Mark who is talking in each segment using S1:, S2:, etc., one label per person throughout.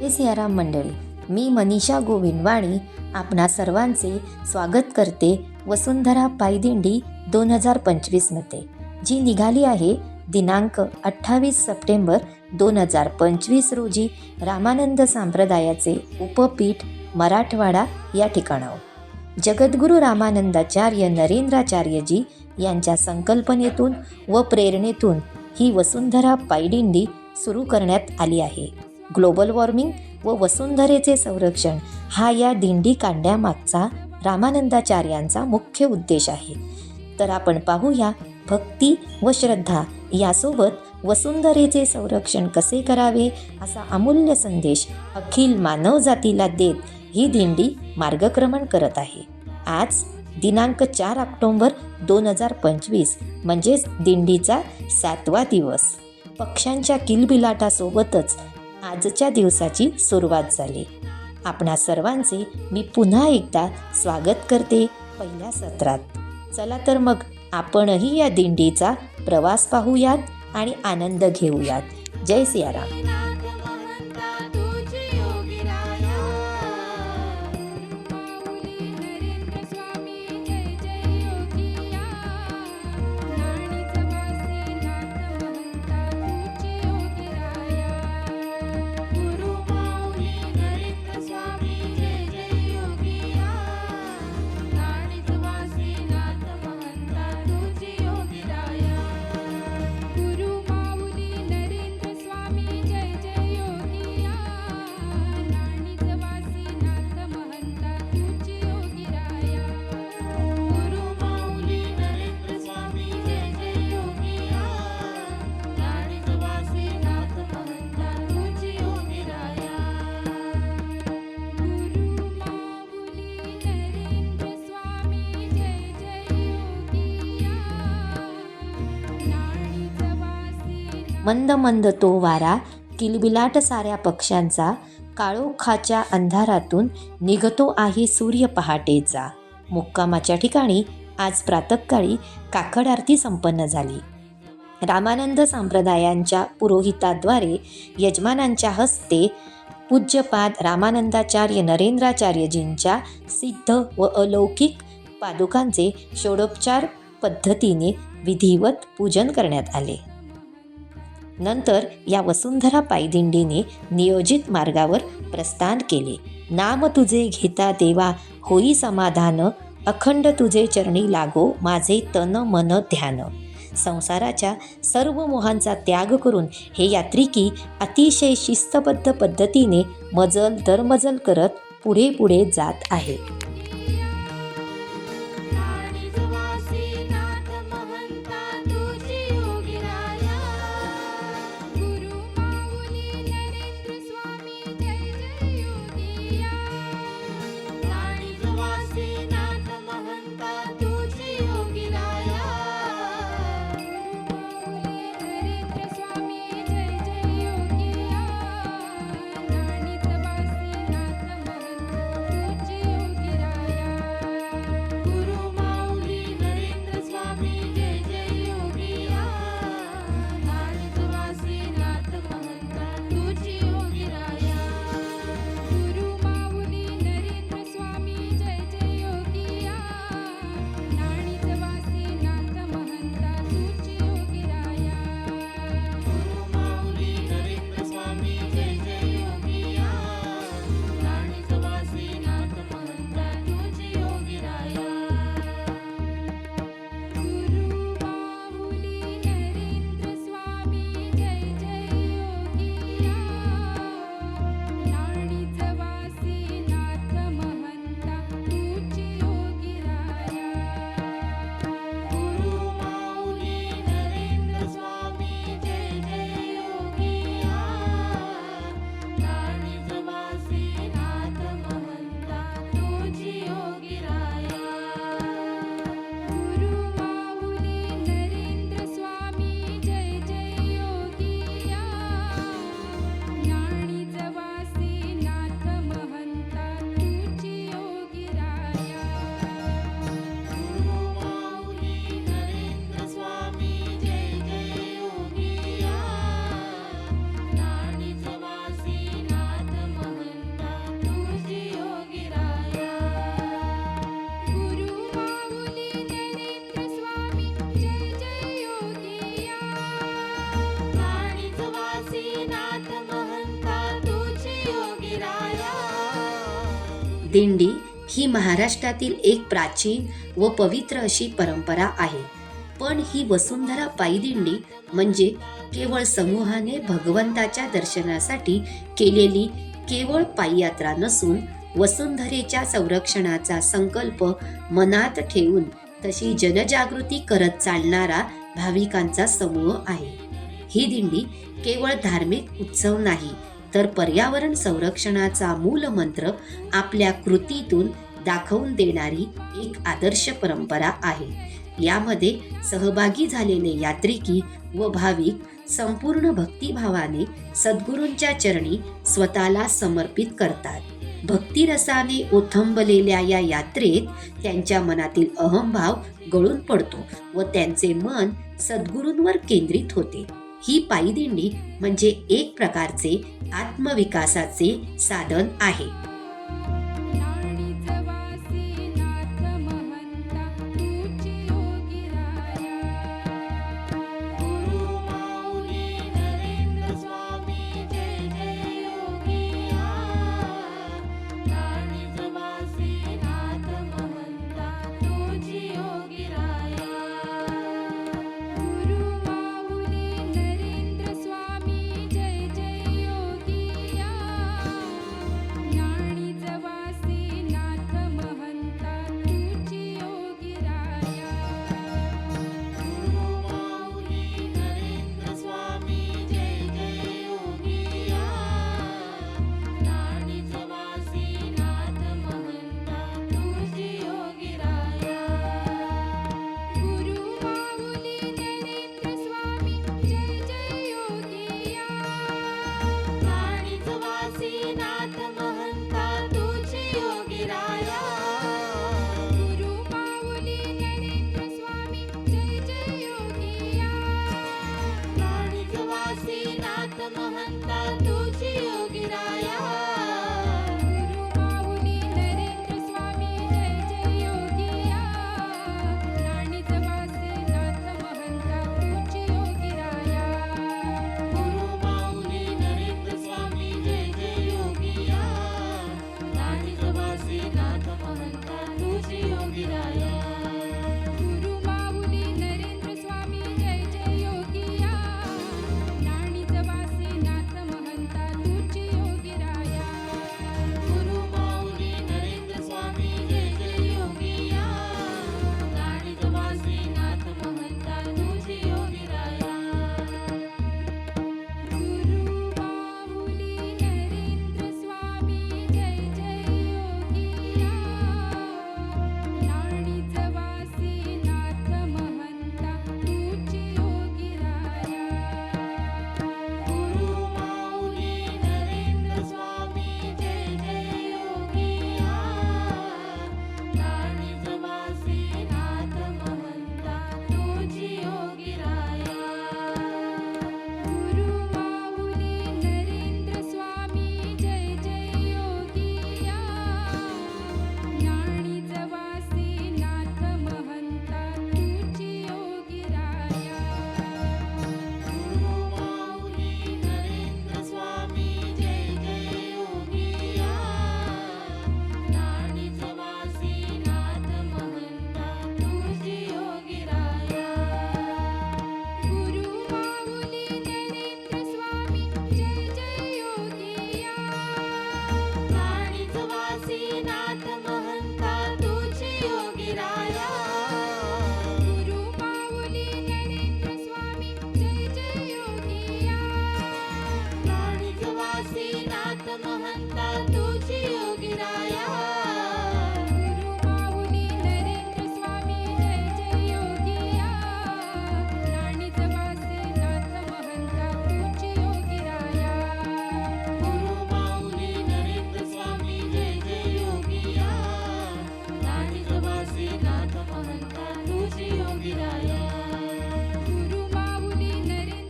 S1: हे सियाराम मंडळी मी मनीषा गोविंदवाणी आपणा सर्वांचे स्वागत करते वसुंधरा पायदिंडी दोन हजार पंचवीसमध्ये जी निघाली आहे दिनांक अठ्ठावीस सप्टेंबर दोन हजार पंचवीस रोजी रामानंद संप्रदायाचे उपपीठ मराठवाडा या ठिकाणावर. जगद्गुरू रामानंदाचार्य नरेंद्राचार्यजी यांच्या संकल्पनेतून व प्रेरणेतून ही वसुंधरा पायदिंडी सुरू करण्यात आली आहे. ग्लोबल वॉर्मिंग व वसुंधरेचे संरक्षण हा या दिंडी कांड्यामागचा रामानंदाचार्यांचा मुख्य उद्देश आहे. तर आपण पाहूया भक्ती व श्रद्धा यासोबत वसुंधरेचे संरक्षण कसे करावे असा अमूल्य संदेश अखिल मानवजातीला देत ही दिंडी मार्गक्रमण करत आहे. आज दिनांक चार ऑक्टोंबर दोन हजार पंचवीस म्हणजेच दिंडीचा सातवा दिवस. पक्ष्यांच्या किलबिलाटासोबतच आजच्या दिवसाची सुरुवात झाली. आपणा सर्वांचे मी पुन्हा एकदा स्वागत करते पहिल्या सत्रात. चला तर मग आपणही या दिंडीचा प्रवास पाहूयात आणि आनंद घेऊयात. जय सियाराम. मंद मंद तो वारा किलबिलाट साऱ्या पक्ष्यांचा काळोखाच्या अंधारातून निघतो आहे सूर्य पहाटेचा. मुक्कामाच्या ठिकाणी आज प्रातःकाळी काकड आरती संपन्न झाली. रामानंद संप्रदायांच्या पुरोहिताद्वारे यजमानांच्या हस्ते पूज्यपाद रामानंदाचार्य नरेंद्राचार्यजींच्या सिद्ध व अलौकिक पादुकांचे षोडोपचार पद्धतीने विधिवत पूजन करण्यात आले. नंतर या वसुंधरा पायदिंडीने नियोजित मार्गावर प्रस्थान केले. नाम तुझे घेता देवा होई समाधान अखंड तुझे चरणी लागो माझे तन मन ध्यान. संसाराच्या सर्व मोहांचा त्याग करून हे यात्रिकी अतिशय शिस्तबद्ध पद्धतीने मजल दरमजल करत पुढे पुढे जात आहे.
S2: दिंडी ही महाराष्ट्रातील एक प्राचीन व पवित्र अशी परंपरा आहे. पण ही वसुंधरा पायी दिंडी म्हणजे केवळ समूहाने भगवंताच्या दर्शनासाठी केलेली केवळ पाययात्रा नसून वसुंधरेच्या संरक्षणाचा संकल्प मनात ठेवून तशी जनजागृती करत चालणारा भाविकांचा समूह आहे. ही दिंडी केवळ धार्मिक उत्सव नाही तर पर्यावरण संरक्षणाचा मूलमंत्र आपल्या कृतीतून दाखवून देणारी एक आदर्श परंपरा आहे. यामध्ये सहभागी झालेले यात्रिकी व भाविक संपूर्ण भक्तिभावाने सद्गुरूंच्या चरणी स्वतःला समर्पित करतात. भक्तिरसाने ओथंबलेल्या या यात्रेत त्यांच्या मनातील अहमभाव गळून पडतो व त्यांचे मन सद्गुरूंवर केंद्रित होते. ही पायीदिंडी म्हणजे एक प्रकारचे आत्मविकासाचे साधन आहे.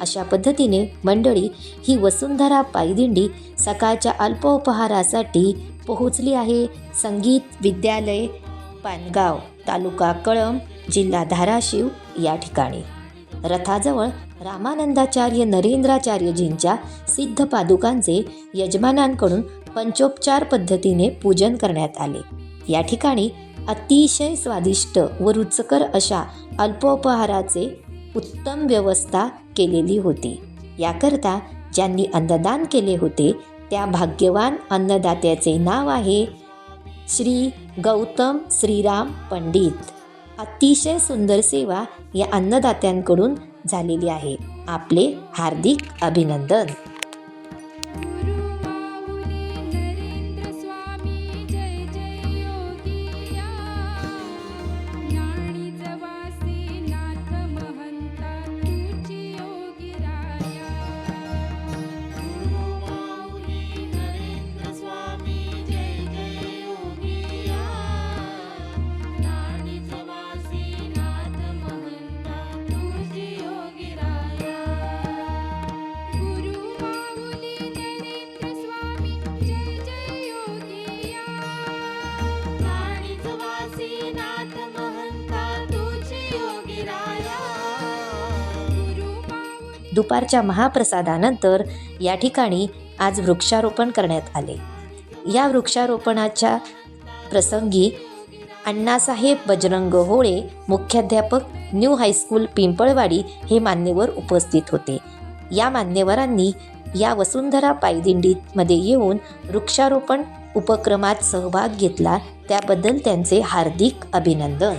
S2: अशा पद्धतीने मंडळी ही वसुंधरा पायदिंडी सकाळच्या अल्पोपहारासाठी पोहोचली आहे. संगीत विद्यालय पानगाव तालुका कळंब जिल्हा धाराशिव या ठिकाणी. रथाजवळ रामानंदाचार्य नरेंद्राचार्यजींच्या सिद्ध पादुकांचे यजमानांकडून पंचोपचार पद्धतीने पूजन करण्यात आले. या ठिकाणी अतिशय स्वादिष्ट व रुचकर अशा अल्पोपहाराचे उत्तम व्यवस्था केलेली होती. याकरता ज्यांनी अन्नदान केले होते त्या भाग्यवान अन्नदात्याचे नाव आहे श्री गौतम श्रीराम पंडित. अतिशय सुंदर सेवा या अन्नदात्यांकडून झालेली आहे. आपले हार्दिक अभिनंदन. दुपारच्या महाप्रसादानंतर या ठिकाणी आज वृक्षारोपण करण्यात आले. या वृक्षारोपणाच्या प्रसंगी अण्णासाहेब बजरंग होळे मुख्याध्यापक न्यू हायस्कूल पिंपळवाडी हे मान्यवर उपस्थित होते. या मान्यवरांनी या वसुंधरा पायदिंडीमध्ये येऊन वृक्षारोपण उपक्रमात सहभाग घेतला. त्याबद्दल त्यांचे हार्दिक अभिनंदन.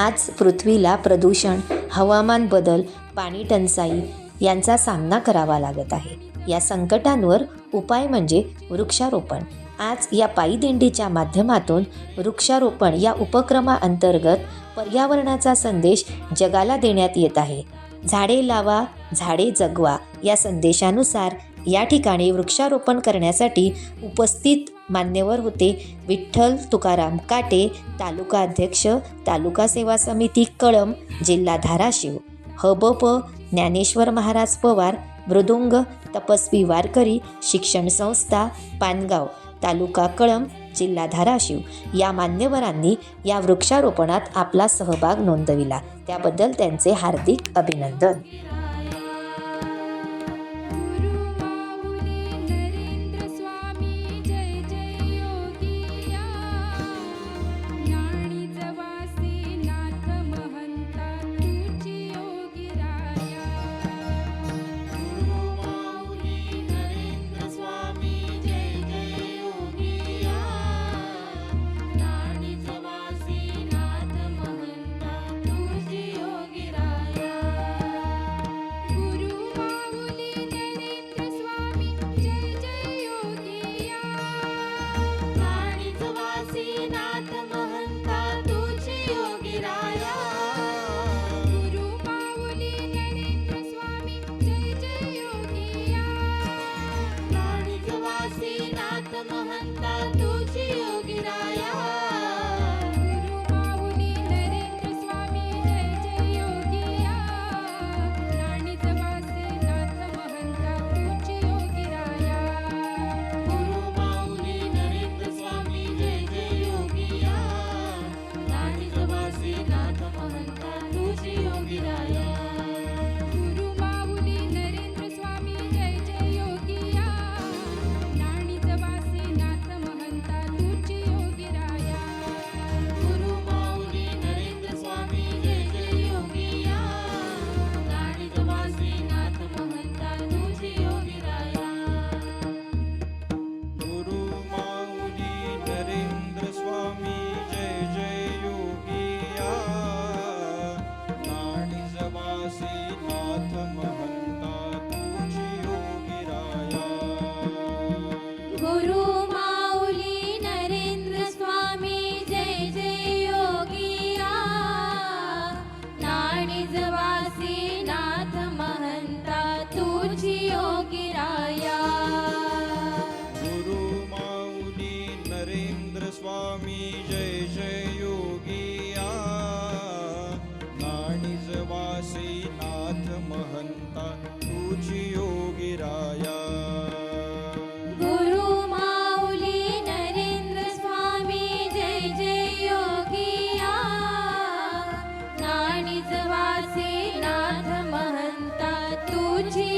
S2: आज पृथ्वीला प्रदूषण हवामान बदल पाणी टंचाई यांचा सामना करावा लागत आहे. या संकटांवर उपाय म्हणजे वृक्षारोपण. आज या पायीदिंडीच्या माध्यमातून वृक्षारोपण या उपक्रमाअंतर्गत पर्यावरणाचा संदेश जगाला देण्यात येत आहे. झाडे लावा झाडे जगवा या संदेशानुसार या ठिकाणी वृक्षारोपण करण्यासाठी उपस्थित मान्यवर होते विठ्ठल तुकाराम काटे तालुका अध्यक्ष तालुका सेवा समिती कळम जिल्हा धाराशिव. हबप ज्ञानेश्वर महाराज पवार मृदुंग तपस्वी वारकरी शिक्षण संस्था पानगाव तालुका कळम जिल्हा धाराशिव. या मान्यवरांनी या वृक्षारोपणात आपला सहभाग नोंदविला. त्याबद्दल त्यांचे हार्दिक अभिनंदन.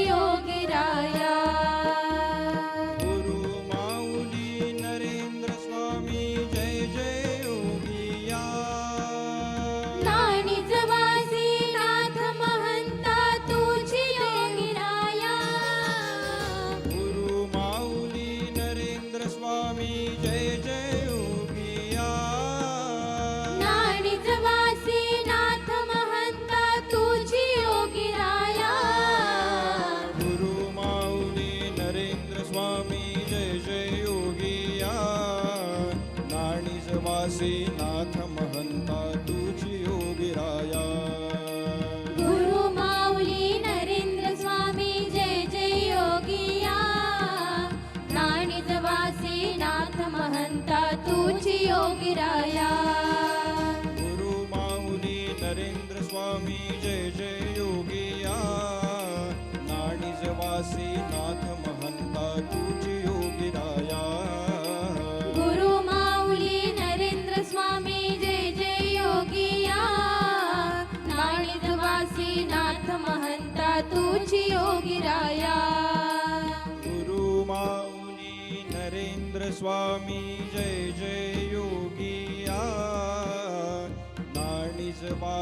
S3: યોગરાયા फिराया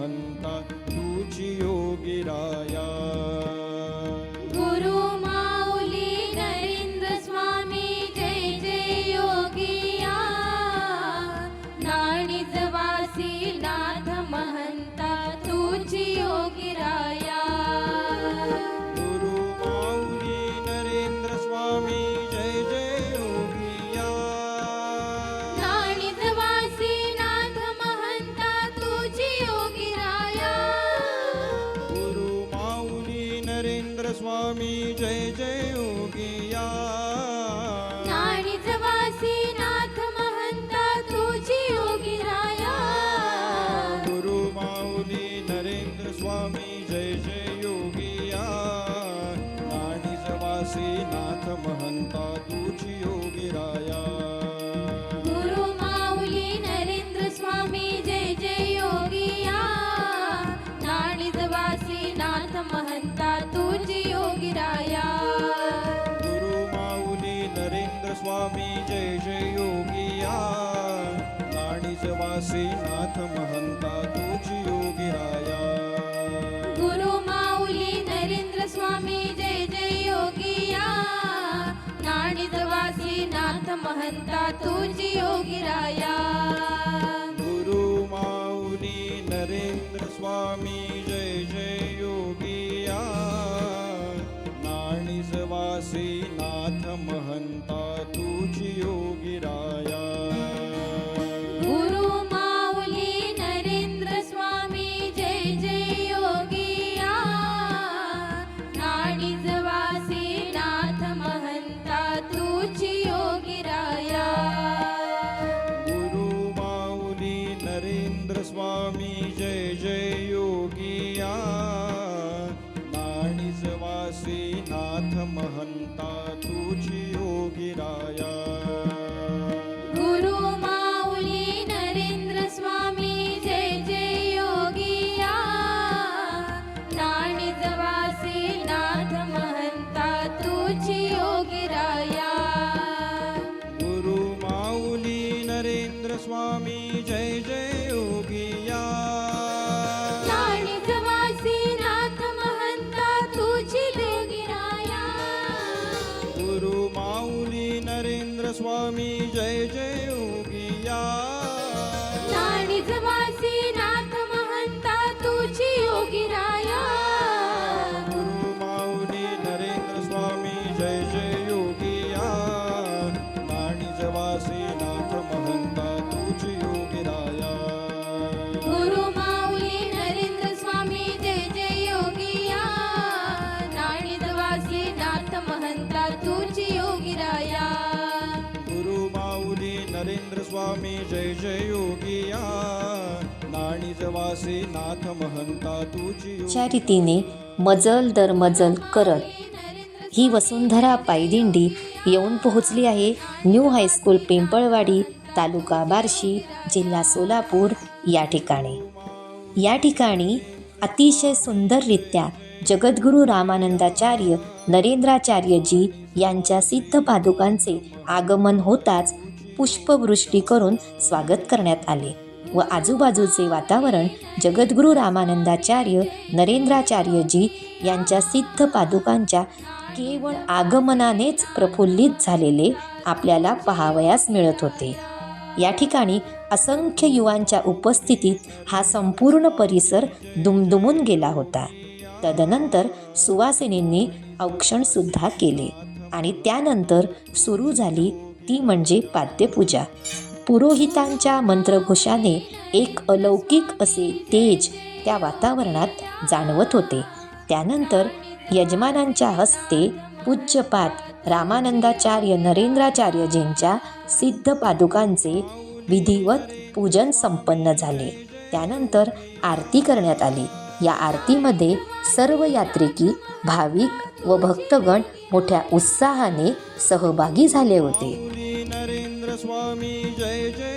S4: हंता तुची योगी राया
S2: સ્વામી જય જય યોગિયા निजवासी नाथ महंता तुझी योगिराया
S4: गुरु माऊली नरेंद्र स्वामी
S2: स्वामी जय जय योगिया
S4: नाणीज नाथ महंता तुझी
S1: च्या रीतीने मजल दर मजल करत ही वसुंधरा पायदिंडी येऊन पोहोचली आहे new high school Pimpalwadi taluka Barshi जिल्हा सोलापूर या ठिकाणी. या ठिकाणी अतिशय सुंदररित्या जगद्गुरू रामानंदाचार्य नरेंद्राचार्यजी यांच्या सिद्ध पादुकांचे आगमन होताच पुष्पवृष्टी करून स्वागत करण्यात आले व आजूबाजूचे वातावरण जगद्गुरू रामानंदाचार्य नरेंद्राचार्यजी यांच्या सिद्ध पादुकांच्या केवळ आगमनानेच प्रफुल्लित झालेले आपल्याला पाहावयास मिळत होते. या ठिकाणी असंख्य युवांच्या उपस्थितीत हा संपूर्ण परिसर दुमदुमून गेला होता. तदनंतर सुवासिनींनी औक्षणसुद्धा केले आणि त्यानंतर सुरू झाली ती म्हणजे पाद्यपूजा. पुरोहितांच्या मंत्रघोषाने एक अलौकिक असे तेज त्या वातावरणात जाणवत होते. त्यानंतर यजमानांच्या हस्ते पूज्यपात रामानंदाचार्य नरेंद्राचार्यजींच्या सिद्ध पादुकांचे विधिवत पूजन संपन्न झाले. त्यानंतर आरती करण्यात आली. या आरतीमध्ये सर्व यात्रिकी भाविक व भक्तगण मोठ्या उत्साहाने सहभागी झाले होते.
S2: स्वामी जय जय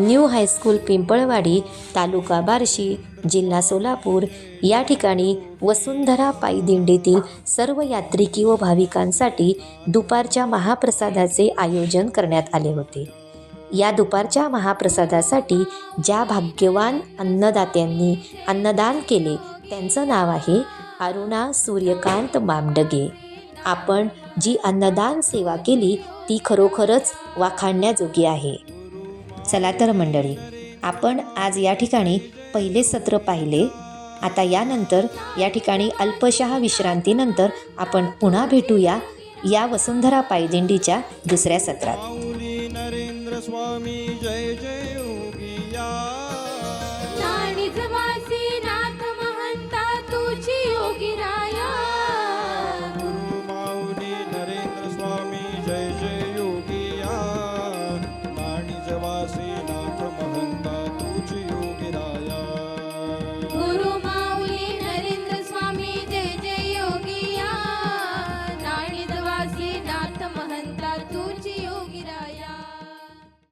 S1: new high school Pimpalwadi taluka Barshi जिल्हा सोलापूर. या ठिकाणी वसुंधरा पायदिंडीतील सर्व यात्रिकी व भाविकांसाठी दुपारच्या महाप्रसादाचे आयोजन करण्यात आले होते. या दुपारच्या महाप्रसादासाठी ज्या भाग्यवान अन्नदात्यांनी अन्नदान केले त्यांचं नाव आहे अरुणा सूर्यकांत मामडगे. आपण जी अन्नदान सेवा केली ती खरोखरच वाखाणण्याजोगी आहे. चला तर मंडळी आपण आज या ठिकाणी पहिले सत्र पाहिले. आता यानंतर या ठिकाणी अल्पशहा विश्रांतीनंतर आपण पुन्हा भेटूया या वसुंधरा पायदिंडीच्या दुसऱ्या सत्रात.